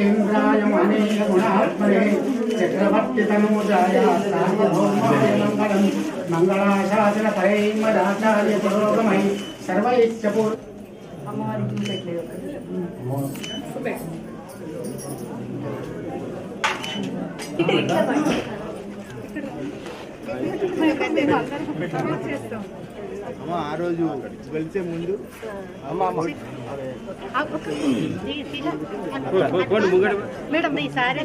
ఇంద్రాయ మహేంద్ర గుణాత్మనే చక్రవర్తి తనూజాయ సార్వభౌమాయ మంగళం మంగళాశాసన పరైమదాచార్య అమ్మ ఆ రోజు వెళ్తే ముందు మేడం ఈ సారీ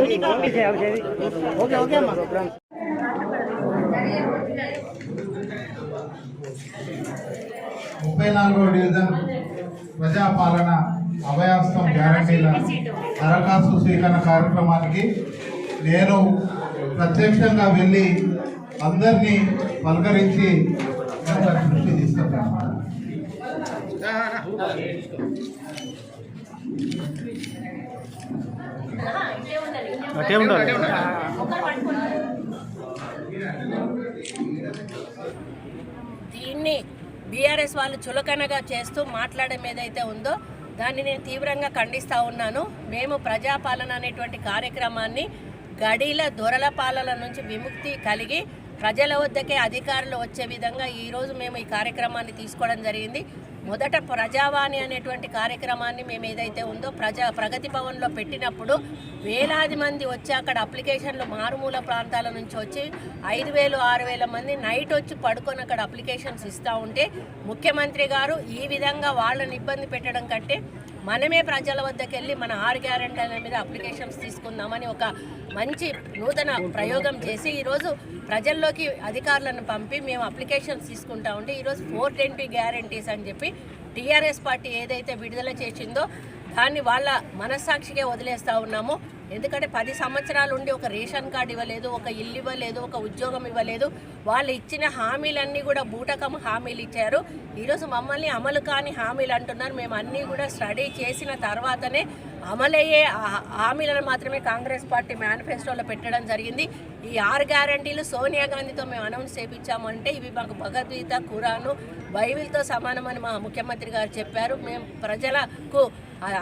గ్రీన్ ఓకే ఓకే అమ్మా. ముప్పై నాలుగో డివిజన్ ప్రజాపాలన అభయాస్తం గ్యారంటీల దరఖాస్తు స్వీకరణ కార్యక్రమానికి నేను ప్రత్యక్షంగా వెళ్ళి అందరినీ పలకరించి దృష్టి ఉండాలి. దీన్ని బీఆర్ఎస్ వాళ్ళు చులకనగా చేస్తూ మాట్లాడడం ఏదైతే ఉందో దాన్ని నేను తీవ్రంగా ఖండిస్తూ ఉన్నాను. మేము ప్రజాపాలన అనేటువంటి కార్యక్రమాన్ని గడిల దొరల పాలన నుంచి విముక్తి కలిగి ప్రజల వద్దకే అధికారులు వచ్చే విధంగా ఈరోజు మేము ఈ కార్యక్రమాన్ని తీసుకోవడం జరిగింది. మొదట ప్రజావాణి అనేటువంటి కార్యక్రమాన్ని మేము ఏదైతే ఉందో ప్రజా ప్రగతి భవన్లో పెట్టినప్పుడు వేలాది మంది వచ్చి అక్కడ అప్లికేషన్లు మారుమూల ప్రాంతాల నుంచి వచ్చి ఐదు వేలు ఆరు వేల మంది నైట్ వచ్చి పడుకొని అక్కడ అప్లికేషన్స్ ఇస్తూ ఉంటే ముఖ్యమంత్రి గారు ఈ విధంగా వాళ్ళని ఇబ్బంది పెట్టడం కంటే మనమే ప్రజల వద్దకు వెళ్ళి మన ఆరు గ్యారెంటీల మీద అప్లికేషన్స్ తీసుకుందామని ఒక మంచి నూతన ప్రయోగం చేసి ఈరోజు ప్రజల్లోకి అధికారులను పంపి మేము అప్లికేషన్స్ తీసుకుంటా ఉంటే ఈరోజు ఫోర్ ట్వంటీ గ్యారంటీస్ అని చెప్పి టీఆర్ఎస్ పార్టీ ఏదైతే విడుదల చేసిందో దాన్ని వాళ్ళ మనస్సాక్షిగా వదిలేస్తూ ఉన్నాము. ఎందుకంటే పది సంవత్సరాలు ఉండి ఒక రేషన్ కార్డు ఇవ్వలేదు ఒక ఇల్లు ఇవ్వలేదు ఒక ఉద్యోగం ఇవ్వలేదు. వాళ్ళు ఇచ్చిన హామీలన్నీ కూడా బూటకం హామీలు ఇచ్చారు. ఈరోజు మమ్మల్ని అమలు కాని హామీలు అంటున్నారు. మేము అన్నీ కూడా స్టడీ చేసిన తర్వాతనే అమలయ్యే హామీలను మాత్రమే కాంగ్రెస్ పార్టీ మేనిఫెస్టోలో పెట్టడం జరిగింది. ఈ ఆరు గ్యారంటీలు సోనియా గాంధీతో మేము అనౌన్స్ చేయించామంటే ఇవి మాకు భగవద్గీత ఖురాను బైబిల్తో సమానమని మా ముఖ్యమంత్రి గారు చెప్పారు. మేము ప్రజలకు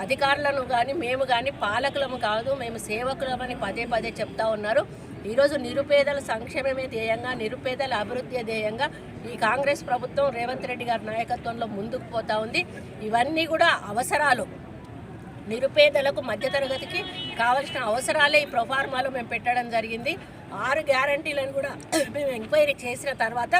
అధికారులను కానీ మేము కానీ పాలకులము కాదు మేము సేవకులమని పదే పదే చెప్తా ఉన్నారు. ఈరోజు నిరుపేదల సంక్షేమమే ధ్యేయంగా నిరుపేదల అభివృద్ధి ధ్యేయంగా ఈ కాంగ్రెస్ ప్రభుత్వం రేవంత్ రెడ్డి గారి నాయకత్వంలో ముందుకు పోతా ఉంది. ఇవన్నీ కూడా అవసరాలు. నిరుపేదలకు మధ్యతరగతికి కావాల్సిన అవసరాలే ఈ ప్రొఫార్మాలో మేము పెట్టడం జరిగింది. ఆరు గ్యారంటీలను కూడా మేము ఎంక్వైరీ చేసిన తర్వాత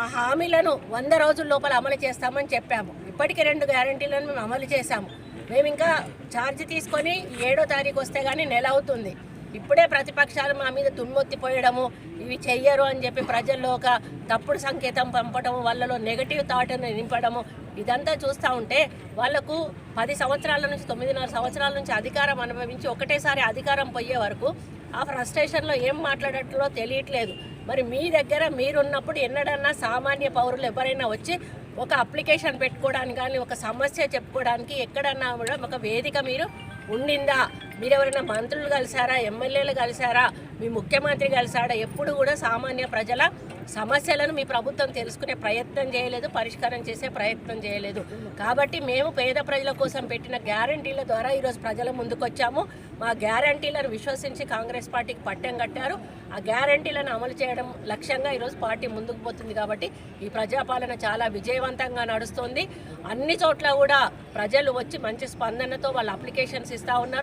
ఆ హామీలను వంద రోజుల లోపల అమలు చేస్తామని చెప్పాము. ఇప్పటికీ రెండు గ్యారంటీలను మేము అమలు చేశాము. మేము ఇంకా ఛార్జ్ తీసుకొని ఏడో తారీఖు వస్తే కానీ నెల అవుతుంది. ఇప్పుడే ప్రతిపక్షాలు మా మీద తుమ్మెత్తిపోయడము ఇవి చెయ్యరు అని చెప్పి ప్రజల్లో ఒక తప్పుడు సంకేతం పంపడం వాళ్ళలో నెగటివ్ థాట్ని నింపడము ఇదంతా చూస్తూ ఉంటే వాళ్ళకు పది సంవత్సరాల నుంచి తొమ్మిదిన్నర సంవత్సరాల నుంచి అధికారం అనుభవించి ఒకటేసారి అధికారం పోయే వరకు ఆ ఫ్రస్ట్రేషన్లో ఏం మాట్లాడట్లో తెలియట్లేదు. మరి మీ దగ్గర మీరున్నప్పుడు ఎన్నడన్నా సామాన్య పౌరులు ఎవరైనా వచ్చి ఒక అప్లికేషన్ పెట్టుకోవడానికి కానీ ఒక సమస్య చెప్పుకోవడానికి ఎక్కడన్నా కూడా ఒక వేదిక మీరు ఉండిందా? మీరు ఎవరైనా మంత్రులు కలిసారా ఎమ్మెల్యేలు కలిసారా మీ ముఖ్యమంత్రి కలిసారా ఎప్పుడు కూడా సామాన్య ప్రజల సమస్యలను మీ ప్రభుత్వం తెలుసుకునే ప్రయత్నం చేయలేదు పరిష్కారం చేసే ప్రయత్నం చేయలేదు. కాబట్టి మేము పేద ప్రజల కోసం పెట్టిన గ్యారంటీల ద్వారా ఈరోజు ప్రజల ముందుకొచ్చాము. మా గ్యారంటీలను విశ్వసించి కాంగ్రెస్ పార్టీకి పట్టం కట్టారు. ఆ గ్యారంటీలను అమలు చేయడం లక్ష్యంగా ఈరోజు పార్టీ ముందుకు పోతుంది కాబట్టి ఈ ప్రజాపాలన చాలా విజయవంతంగా నడుస్తుంది. అన్ని చోట్ల కూడా ప్రజలు వచ్చి మంచి స్పందనతో వాళ్ళ అప్లికేషన్స్ ఇస్తూ ఉన్నారు.